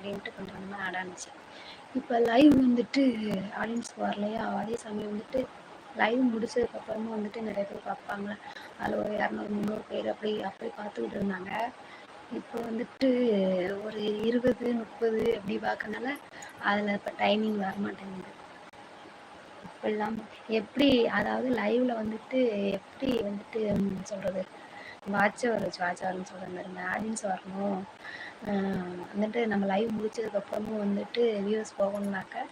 அப்படின்ட்டு கொஞ்சம் கொஞ்சமாக ஆட ஆரம்பிச்சேன். இப்போ லைவ் வந்துட்டு ஆடியன்ஸ் வரலையா? அதே சமயம் வந்துட்டு லைவ் முடிச்சதுக்கப்புறமா வந்துட்டு நிறைய பேர் பார்ப்பாங்க. அதில் ஒரு இரநூறு முந்நூறு பேர் அப்படி அப்படி பார்த்துக்கிட்டு இருந்தாங்க. இப்போ வந்துட்டு ஒரு இருபது முப்பது அப்படி பார்க்கறனால அதில் இப்போ டைமிங் வர மாட்டேங்குது இப்படிலாம் எப்படி அதாவது லைவ்ல வந்துட்டு எப்படி வந்துட்டு சொல்றது? வாட்ச் வச்சு வாட்ச் வரணும்னு சொல்ற மாதிரி ஆடியன்ஸ் வரணும். ஆஹ் வந்துட்டு நம்ம லைவ் முடிச்சதுக்கு அப்புறமும் வந்துட்டு வியூஸ் போகணும்னாக்க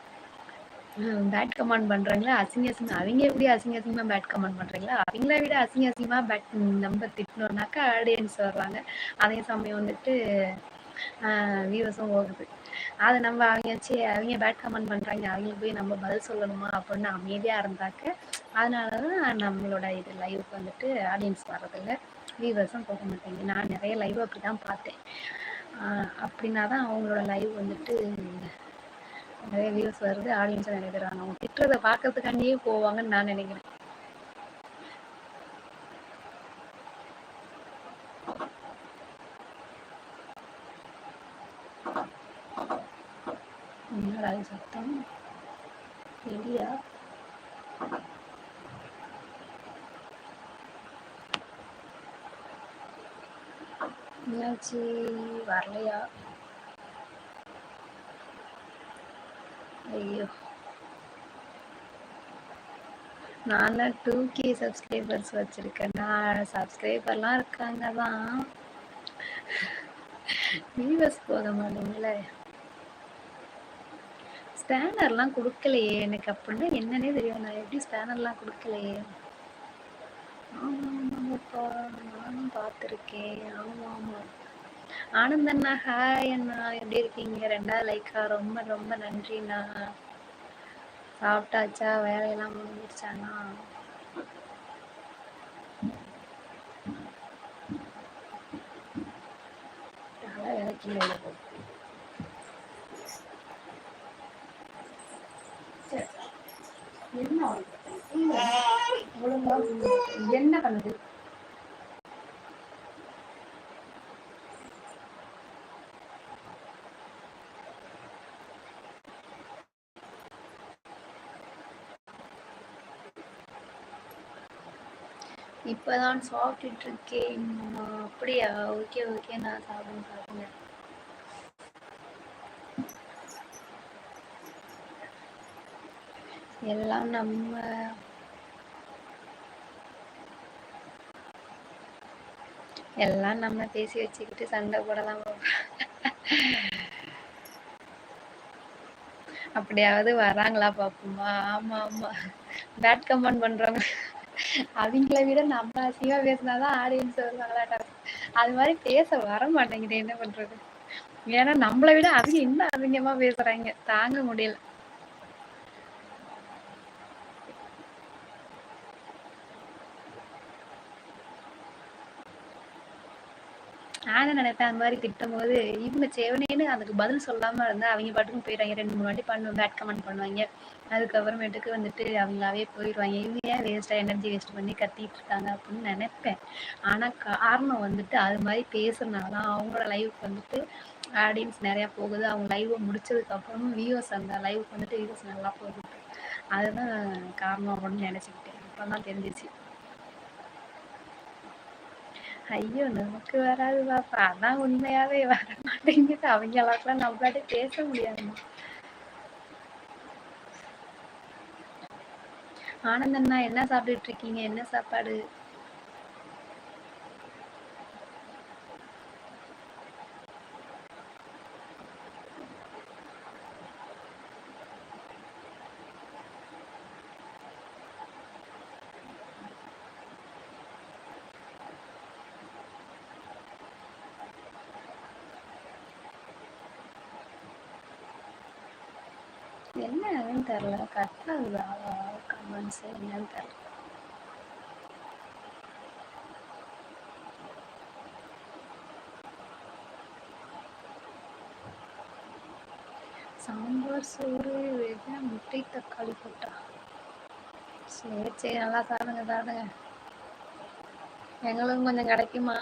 பேட் கமெண்ட் பண்றாங்களா? அசிங்க அசிங்க அவங்க எப்படி அசிங்க அசிங்கமா பேட் கமெண்ட் பண்றாங்களா? அவங்கள விட அசிங்க அசிங்கமா பேட் நம்ம திட்டணும்னாக்கா ஆடியன்ஸ் வருவாங்க. அதே சமயம் வந்துட்டு வியூஸும் போகுது அதை நம்ம அவங்க வச்சு அவங்க பேட் கமெண்ட் பண்றாங்க அவங்களுக்கு போய் நம்ம பதில் சொல்லணுமா அப்படின்னு அமைதியா இருந்தாக்க அதனாலதான் நம்மளோட இது லைவுக்கு வந்துட்டு ஆடியன்ஸ் வர்றதில்லை. வியூவர்ஸும் போக மாட்டாங்க நான் நிறைய லைவ் அப்படி தான் பார்த்தேன். அப்படின்னா தான் அவங்களோட லைவ் வந்துட்டு நிறைய வியூஸ் வருது ஆடியன்ஸும் நிறைய பேர் வராங்க. அவங்க திட்டுறதை பார்க்கறதுக்காண்டியே போவாங்கன்னு நான் நினைக்கிறேன். என்னடா சத்தம்? இல்லையா என்னாச்சு? வரலையா? ஐயோ. நான் டூ கே சப்ஸ்கிரைபர்ஸ் வச்சிருக்கேன். நான் சப்ஸ்கிரைபர்லாம் இருக்காங்க தான் வியூவர்ஸ் போக மாட்டேங்கல ஸ்பேனர்லாம் கொடுக்கலையே எனக்கு. அப்படின்னா என்னன்னே தெரியும் நான் எப்படி ஸ்பேனர்லாம் கொடுக்கலையே ஆமா ஆமாப்பா நானும் பார்த்துருக்கேன் ஆமா ஆமா. ஆனந்த் அண்ணா ஹாய் அண்ணா. எப்படி இருக்கீங்க? ரெண்டாவது லைக்கா? ரொம்ப ரொம்ப நன்றிண்ணா. சாப்பிட்டாச்சா? வேலையெல்லாம் முடிஞ்சிருச்சாண்ணா? வேலைக்கு என்ன என்ன பண்ணுது? இப்பதான் சாப்பிட்டுட்டு இருக்கேன் அப்படியா? ஓகே ஓகே நான் சாப்பிடுங்க சாப்பிடுங்க எல்லாம் நம்ம எல்லாம் நம்ம பேசி வச்சுக்கிட்டு சண்டை போடலாம். அப்படியாவது வராங்களா பாப்போமா? ஆமா ஆமா. பேட் கமெண்ட் பண்றவங்க. அவங்கள விட நம்ம அசிங்கமா பேசினாதான் ஆடியன்ஸ் வருவாங்களா அது மாதிரி பேச வர மாட்டேங்குது என்ன பண்றது? ஏன்னா நம்மளை விட அவங்க இன்னும் அதிகமா பேசுறாங்க. தாங்க முடியல. நானும் நினைப்பேன் அந்த மாதிரி திட்டும் போது இவங்க செவனேன்னு அதுக்கு பதில் சொல்லாம இருந்தா அவங்க பாட்டுக்கும் போயிடுவாங்க. ரெண்டு மூணு வாட்டி பண்ணு பேட் கமெண்ட் பண்ணுவாங்க. அதுக்கப்புறமேட்டுக்கு வந்துட்டு அவங்களாவே போயிடுவாங்க. இவங்க ஏன் வேஸ்டா எனர்ஜி வேஸ்ட் பண்ணி கத்திட்டு இருக்காங்க அப்படின்னு நினைப்பேன். ஆனா காரணம் வந்துட்டு அது மாதிரி பேசுறதுனாலதான் அவங்களோட லைவுக்கு வந்துட்டு ஆடியன்ஸ் நிறைய போகுது. அவங்க லைவை முடிச்சதுக்கு அப்புறமும் வியூவர்ஸ் அந்த லைவுக்கு வந்துட்டு வியூவர்ஸ் நல்லா போகுது. அதுதான் காரணம் அப்படின்னு நினைச்சுக்கிட்டேன். இப்பதான் தெரிஞ்சிச்சு. ஐயோ நமக்கு வராது பாப்பா அதான் உண்மையாவே வர மாட்டேங்குது அவங்க அளவுக்குலாம் நம்மளால பேச முடியாதுமா ஆனந்தண்ணா என்ன சாப்பிட்டுட்டு இருக்கீங்க என்ன சாப்பாடு என்னன்னு தெரியல. கரெக்டா கமெண்ட்ஸ் என்னன்னு தெரியல. சாம்பார் சோறு வெறும் முட்டை தக்காளி போட்டா? சரி சரி நல்லா சாப்பிடுங்க சாப்பிடுங்க. எங்களுக்கும் கொஞ்சம் கிடைக்குமா?